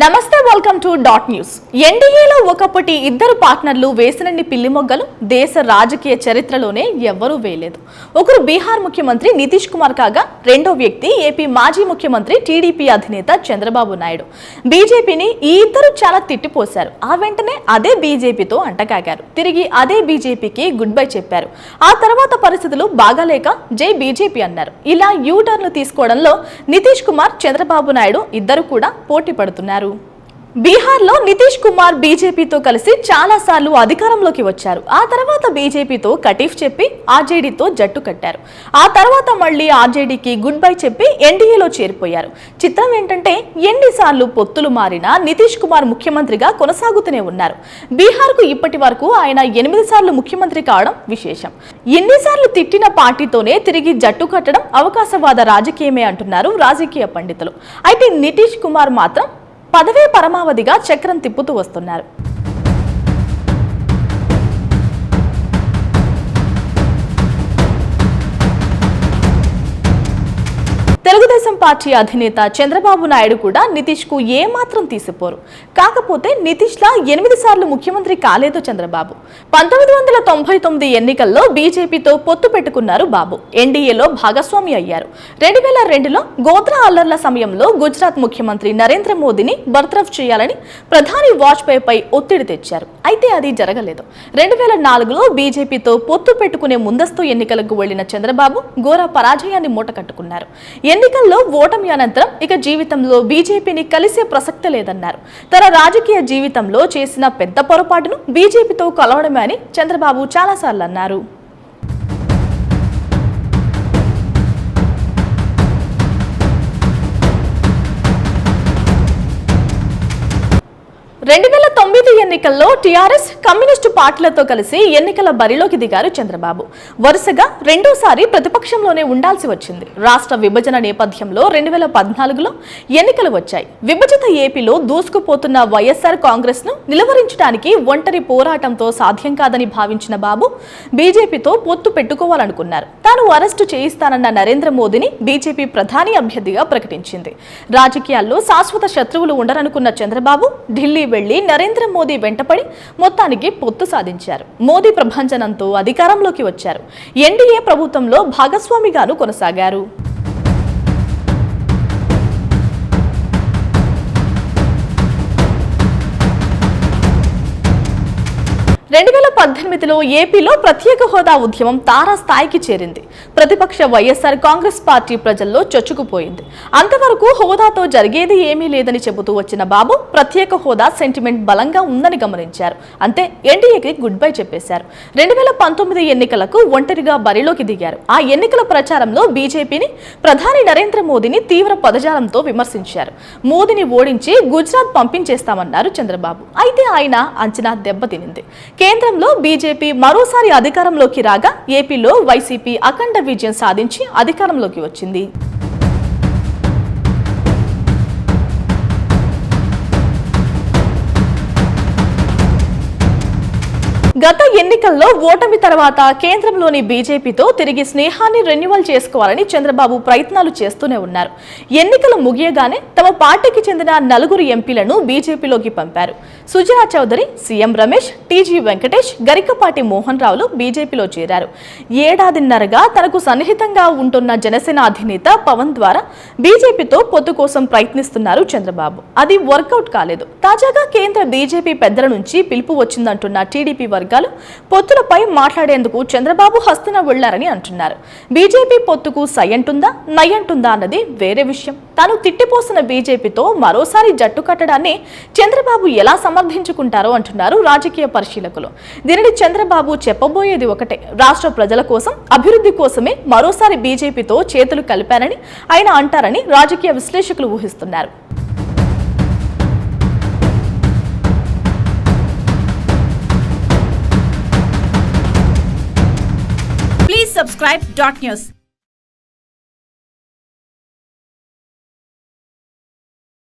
నమస్తే welcome to dot news ఎన్డీఏలో ఒకప్పటి ఇద్దరు పార్ట్నర్లు వేసినన్ని పిల్లి మొగ్గలు దేశ రాజకీయ చరిత్రలోనే ఎవ్వరూ వేయలేదు. ఒకరు బీహార్ ముఖ్యమంత్రి నితీష్ కుమార్ కాగా రెండో వ్యక్తి ఏపీ మాజీ ముఖ్యమంత్రి టీడీపీ అధినేత చంద్రబాబు నాయుడు. బీజేపీని ఈ ఇద్దరు చాలా తిట్టిపోశారు. ఆ వెంటనే అదే బీజేపీతో అంటకాగారు తిరిగి అదే బీజేపీకి గుడ్ బై చెప్పారు. ఆ తర్వాత పరిస్థితులు బాగాలేక జై బీజేపీ అన్నారు. ఇలా యూ తీసుకోవడంలో నితీష్ కుమార్ చంద్రబాబు నాయుడు ఇద్దరు కూడా పోటీ పడుతున్నారు. బీహార్లో నితీష్ కుమార్ బీజేపీతో కలిసి చాలాసార్లు అధికారంలోకి వచ్చారు. ఆ తర్వాత బీజేపీతో కటీఫ్ చెప్పి ఆర్జేడీతో జట్టు కట్టారు. ఆ తర్వాత మళ్ళీ ఆర్జేడీకి గుడ్ బై చెప్పి ఎన్డీఏలో చేరిపోయారు. చిత్రం ఏంటంటే ఎన్నిసార్లు పొత్తులు మారినా నితీష్ కుమార్ ముఖ్యమంత్రిగా కొనసాగుతూనే ఉన్నారు. బీహార్కు ఇప్పటి వరకు ఆయన ఎనిమిది సార్లు ముఖ్యమంత్రి కావడం విశేషం. ఎన్నిసార్లు తిట్టిన పార్టీతోనే తిరిగి జట్టు కట్టడం అవకాశవాద రాజకీయమే అంటున్నారు రాజకీయ పండితులు. అయితే నితీష్ కుమార్ మాత్రం పదవే పరమావధిగా చక్రం తిప్పుతూ వస్తున్నారు. తెలుగుదేశం పార్టీ అధినేత చంద్రబాబు నాయుడు కూడా నితీష్కు ఏమాత్రం తీసిపోరు. కాకపోతే నితీష్ లా ఎనిమిది సార్లు ముఖ్యమంత్రి కాలేదు చంద్రబాబు. పంతొమ్మిది వందల తొంభై తొమ్మిది ఎన్నికల్లో బీజేపీతో పొత్తు పెట్టుకున్నారు బాబు. ఎన్డీఏలో భాగస్వామి అయ్యారు. రెండు వేల రెండులో గోద్రా అల్లర్ల సమయంలో గుజరాత్ ముఖ్యమంత్రి నరేంద్ర మోదీని బర్తరఫ్ చేయాలని ప్రధాని వాజ్పేయి పై ఒత్తిడి తెచ్చారు. అయితే అది జరగలేదు. రెండు వేల నాలుగులో బీజేపీతో పొత్తు పెట్టుకునే ముందస్తు ఎన్నికలకు వెళ్ళిన చంద్రబాబు ఘోర పరాజయాన్ని మూటకట్టుకున్నారు. ఎన్నికల్లో ఓటమి అనంతరం ఇక జీవితంలో బీజేపీని కలిసే ప్రసక్తి లేదన్నారు. తన రాజకీయ జీవితంలో చేసిన పెద్ద పొరపాటును బీజేపీతో కలవడమే అని చంద్రబాబు చాలాసార్లు అన్నారు. రెండు వేల తొమ్మిది ఎన్నికల్లో టీఆర్ఎస్ కమ్యూనిస్టు పార్టీలతో కలిసి ఎన్నికల బరిలోకి దిగారు చంద్రబాబు. వరుసగా రెండోసారి ప్రతిపక్షంలోనే ఉండాల్సి వచ్చింది. రాష్ట్ర విభజన నేపథ్యంలో రెండు వేల పద్నాలుగులో ఎన్నికలు వచ్చాయి. విభజిత ఏపీలో దూసుకుపోతున్న వైఎస్ఆర్ కాంగ్రెస్ను నిలువరించడానికి ఒంటరి పోరాటంతో సాధ్యం కాదని భావించిన బాబు బీజేపీతో పొత్తు పెట్టుకోవాలనుకున్నారు. తాను అరెస్టు చేయిస్తానన్న నరేంద్ర మోదీని బీజేపీ ప్రధాని అభ్యర్థిగా ప్రకటించింది. రాజకీయాల్లో శాశ్వత శత్రువులు ఉండరనుకున్న చంద్రబాబు ఢిల్లీ వెళ్ళి నరేంద్ర మోదీ వెంటపడి మొత్తానికి పొత్తు సాధించారు. మోదీ ప్రభంజనంతో అధికారంలోకి వచ్చారు. ఎన్డీఏ ప్రభుత్వంలో భాగస్వామిగాను కొనసాగారు. రెండు వేల పద్దెనిమిదిలో ఏపీలో ప్రత్యేక హోదా ఉద్యమం తారాస్థాయికి చేరింది. ప్రతిపక్ష వైఎస్ఆర్ కాంగ్రెస్ పార్టీ ప్రజల్లో చొచ్చుకుపోయింది. అంతవరకు హోదాతో జరిగేది ఏమీ లేదని చెబుతూ వచ్చిన బాబు ప్రత్యేక హోదా సెంటిమెంట్ బలంగా ఉందని గమనించారు. అంతే ఎన్డీఏకి గుడ్ బై చెప్పేశారు. రెండు వేల పంతొమ్మిది ఎన్నికలకు ఒంటరిగా బరిలోకి దిగారు. ఆ ఎన్నికల ప్రచారంలో బీజేపీని ప్రధాని నరేంద్ర మోదీని తీవ్ర పదజాలంతో విమర్శించారు. మోదీని ఓడించి గుజరాత్ పంపించేస్తామన్నారు చంద్రబాబు. అయితే ఆయన అంచనా దెబ్బతినింది. కేంద్రంలో బీజేపీ మరోసారి అధికారంలోకి రాగా ఏపీలో వైసీపీ అఖండ విజయం సాధించి అధికారంలోకి వచ్చింది. గత ఎన్నికల్లో ఓటమి తర్వాత కేంద్రంలోని బీజేపీతో తిరిగి స్నేహాన్ని రెన్యువల్ చేసుకోవాలని చంద్రబాబు ప్రయత్నాలు చేస్తూనే ఉన్నారు. ఎన్నికలు ముగియగానే తమ పార్టీకి చెందిన నలుగురు ఎంపీలను బీజేపీలోకి పంపారు. సుజనా చౌదరి సీఎం రమేష్ టీజీ వెంకటేష్ గరికపాటి మోహన్ రావులు బీజేపీలో చేరారు. ఏడాదిన్నరగా తనకు సన్నిహితంగా ఉంటున్న జనసేన అధినేత పవన్ ద్వారా బీజేపీతో పొత్తు కోసం ప్రయత్నిస్తున్నారు చంద్రబాబు. అది వర్కౌట్ కాలేదు. తాజాగా కేంద్ర బీజేపీ పెద్దల నుంచి పిలుపు వచ్చిందంటున్న టీడీపీ వర్గాలు పొత్తులపై మాట్లాడేందుకు చంద్రబాబు హస్తన వెళ్ళారని అంటున్నారు. బీజేపీ పొత్తుకు సయ్యంటుందా నయ్యంటుందా అన్నది వేరే విషయం. తాను తిట్టిపోసిన బీజేపీతో మరోసారి జట్టు కట్టడాన్ని చంద్రబాబు ఎలా సమర్థించుకుంటారో అంటున్నారు రాజకీయ పరిశీలకులు. దీనిని చంద్రబాబు చెప్పబోయేది ఒకటే. రాష్ట్ర ప్రజల కోసం అభివృద్ధి కోసమే మరోసారి బీజేపీతో చేతులు కలిపారని ఆయన అంటారని రాజకీయ విశ్లేషకులు ఊహిస్తున్నారు. Subscribe Dot News.